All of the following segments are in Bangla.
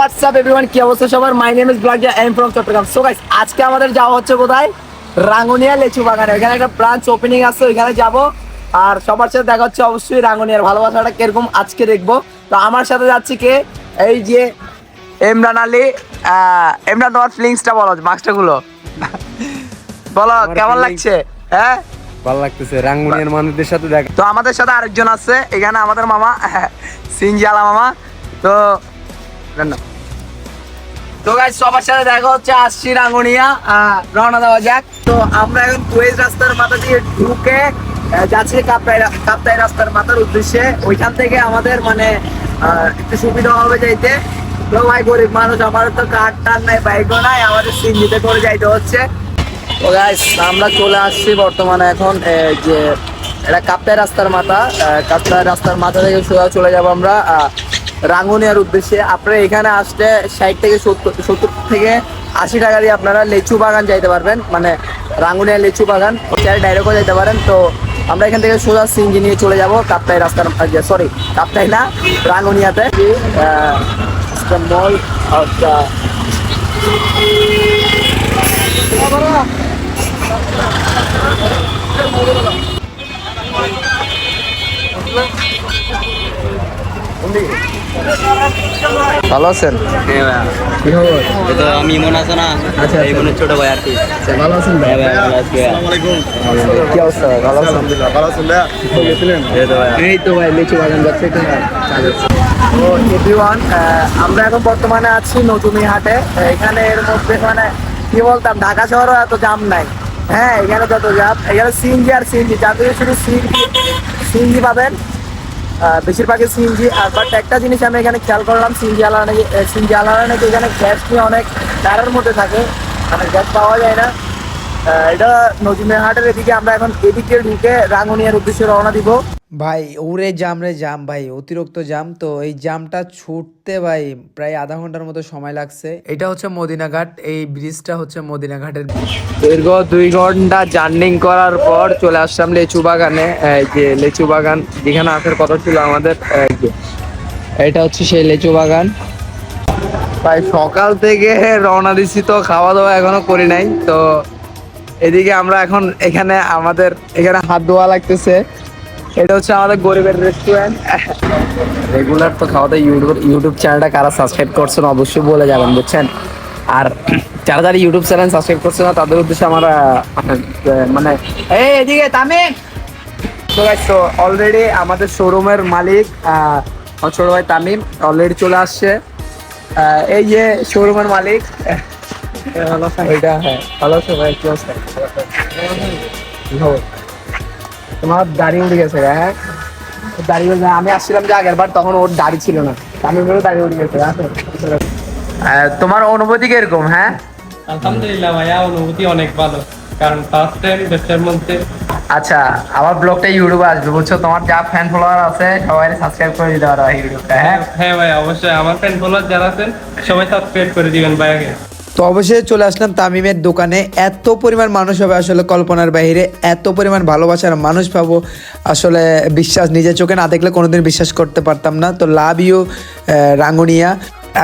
হোয়াটসঅ্যাপ এভরিওয়ান কি অবস্থা সবার? My name is ব্লগিয়া am from Chattogram so guys আজকে আমাদের যাওয়া হচ্ছে কোথায় রাঙ্গুনিয়া লেচু বাগানে। একটা ব্রাঞ্চ ওপেনিং আছে ওইখানে যাব। আর সবার সাথে দেখা হচ্ছে অবশ্যই রাঙ্গুনিয়ার। ভালোবাসাটা কীরকম আজকে দেখব। তো আমার সাথে যাচ্ছি কে? এই যে ইমরান আলী আহ, ইমরান তোমার ফিলিংসটা বলো মাস্কটা গুলো বলো কেমন লাগছে? হ্যাঁ? ভালো লাগতেছে রাঙ্গুনিয়ার মানুষদের সাথে দেখা তো আমাদের সাথে আরেকজন আছে এখানে আমাদের মামা সিনজি আলা মামা। তো না। তো গাইস সবার সাথে দেখা হচ্ছে আসছি রাঙ্গুনিয়া রওনা দেওয়া যাক। তো আমরা এখন কুয়েজ রাস্তার মাথা দিয়ে ঢুকে যাচ্ছি কাপ্তাই কাপ্তাই রাস্তার মাথার উদ্দেশ্যে। ওইখান থেকে আমাদের মানে একটু সুবিধা হবে যাইতে। তো ভাই, গরিব মানুষ আমার তো কার টার নাই বাইকও নাই, আমাদের সিনজিতে করে যাইতে হচ্ছে। তো গাইস আমরা চলে আসছি বর্তমানে এখন যে, এটা কাপ্তাই রাস্তার মাথা কাপ্তাই রাস্তার মাথা থেকে সোজা চলে যাব আমরা রাঙ্গুনিয়ার উদ্দেশ্যে। আপনারা এখানে আসলে ষাট থেকে সত্তর সত্তর থেকে আশি টাকা দিয়ে আপনারা লেচু বাগান যাইতে পারবেন। মানে রাঙ্গুনিয়া লেচু বাগান ডাইরেক্টও যাইতে পারেন। তো আমরা এখান থেকে সোজা সিঞ্জি নিয়ে চলে যাব, কাপ্তাই রাস্তার সরি কাপ্তাই না, রাঙ্গুনিয়াতে। মল কি খবর? তো আমি মনে আছে না? আচ্ছা, এই মনে ছোট ভাই আর কি। ভালো আছেন ভাই? হ্যাঁ ভাই, ভালো আছি কি অবস্থা ভালো আছেন? তো ভাই। এই তো ভাই লিচু বাগান যাচ্ছে তো এভরিওয়ান আমরা এখন বর্তমানে আছি নতুনি হাটে এখানে এর মধ্যে মানে কি বলতাম ঢাকা শহরও এত জাম নাই। হ্যাঁ এখানে যত জাম এখানে সিএনজি আর সিএনজি যার থেকে শুধু সিএনজি সিএনজি পাবেন বেশিরভাগই সিএনজি, আর বাট একটা জিনিস আমি এখানে খেয়াল করলাম, সিএনজি আলাদা নাকি সিএনজি আলাদা নাকি এখানে গ্যাস নিয়ে অনেক তারের মধ্যে থাকে মানে গ্যাস পাওয়া যায় না। এটা নজিমের হাটের এদিকে আমরা এখন এদিকে ঢুকে রাঙ্গুনিয়ার উদ্দেশ্যে রওনা দিব। ভাই ওরে জাম রে জাম ভাই অতিরিক্ত জাম তো এই জামটা ছুটতে ভাই প্রায় আধা ঘণ্টার মতো সময় লাগছে। এটা হচ্ছে মদিনাঘাট এই ব্রিজটা হচ্ছে মদিনাঘাটের দীর্ঘ দুই ঘণ্টা জার্নিং করার পর চলে আসলাম লেচু বাগানে এই যে লেচু বাগান যেখানে আসার কথা ছিল আমাদের এটা হচ্ছে সেই লেচু বাগান প্রায় সকাল থেকে রওনা দিচ্ছি তো খাওয়া দাওয়া এখনও করি নাই তো এদিকে আমরা এখন এখানে আমাদের এখানে হাত ধোয়া লাগতেছে। এটা হচ্ছে আমাদের গরিবের রেস্টুরেন্ট রেগুলার তো খাওয়া দাওয়া ইউটিউব ইউটিউব চ্যানেলটা কারা সাবস্ক্রাইব করছেন অবশ্যই বলে যাবেন বুঝছেন? আর যারা যারা ইউটিউব চ্যানেল সাবস্ক্রাইব করছে না তাদের উদ্দেশ্যে আমার মানে এই এদিকে তামিম! তো তো অলরেডি আমাদের শোরুমের মালিক ছোট ভাই তামিম অলরেডি চলে আসছে। এই যে শোরুমের মালিক। ওইটা হ্যাঁ ভালো আছো ভাই কি অবস্থা? তোমার দাড়ি উড়ে গেছে হ্যাঁ দাড়ি উঠে আমি আসছিলাম যে আগের বার তখন ওর দাড়ি ছিল না। তামিমেরও দাড়ি উঠে গেছে তোমার অনুভূতি কীরকম হ্যাঁ? আলহামদুলিল্লাহ ভাইয়া অনুভূতি অনেক ভালো। কারণ ফার্স্ট টাইম দেশের মধ্যে। আচ্ছা আমার ব্লগটা ইউটিউবে আসবে বুঝছ? তোমার যা ফ্যান ফলোয়ার আছে সবাই সাবস্ক্রাইব করে দিতে পারো ইউটিউবটা হ্যাঁ? হ্যাঁ ভাই অবশ্যই। আমার ফ্যান ফলোয়ার যারা আছেন সবাই সাবস্ক্রাইব করে দিবেন ভাইয়াকে। তো অবশ্যই চলে আসলাম তামিমের দোকানে। এত পরিমাণ মানুষ হবে আসলে কল্পনার বাইরে এত পরিমাণ ভালোবাসার মানুষ পাবো আসলে বিশ্বাস নিজের চোখে না দেখলে কোনোদিন বিশ্বাস করতে পারতাম না। তো লাভ ইউ রাঙ্গুনিয়া।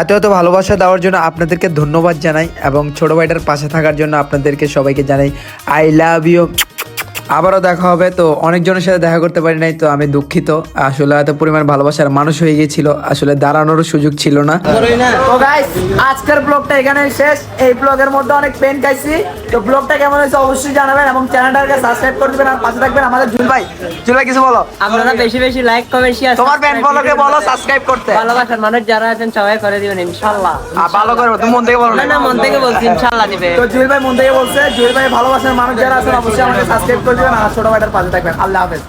এত এত ভালোবাসা দেওয়ার জন্য আপনাদেরকে ধন্যবাদ জানাই এবং ছোটো ভাইটার পাশে থাকার জন্য আপনাদেরকে সবাইকে জানাই আই লাভ ইউ আবারও দেখা হবে। তো অনেকজনের সাথে দেখা করতে পারি নাই তো আমি দুঃখিত। আসলে এত পরিমাণ ভালোবাসার মানুষ হয়ে গিয়েছিল আসলে দাঁড়ানোরও সুযোগ ছিল না। তো গাইস আজকের ব্লগটা এখানে শেষ। এই ব্লগের মধ্যে অনেক পেন খাইছি। তো ব্লগটা কেমন হয়েছে অবশ্যই জানাবেন এবং চ্যানেলটাকে সাবস্ক্রাইব করে দিবেন আর পাশে থাকবেন আমাদের জুল ভাই। জুল ভাই কিছু বলো? আপনারা বেশি বেশি লাইক কমেন্ট শেয়ার তোমার ফ্যান ফলোকে বলো সাবস্ক্রাইব করতে। ভালোবাসার মানুষ যারা আছেন সবাই করে দিবেন ইনশাআল্লাহ আর ভালো করে তুমি মন থেকে বলো না না মন থেকে বলছি ইনশাআল্লাহ দিবে। তো জুয়েল ভাই মন থেকে বলছে জুয়েল ভাই ভালোবাসার মানুষ যারা আছেন অবশ্যই আমাকে সাবস্ক্রাইব করে দিবেন আর ছোট ভাইটার পাশে থাকবেন। আল্লাহ হাফেজ।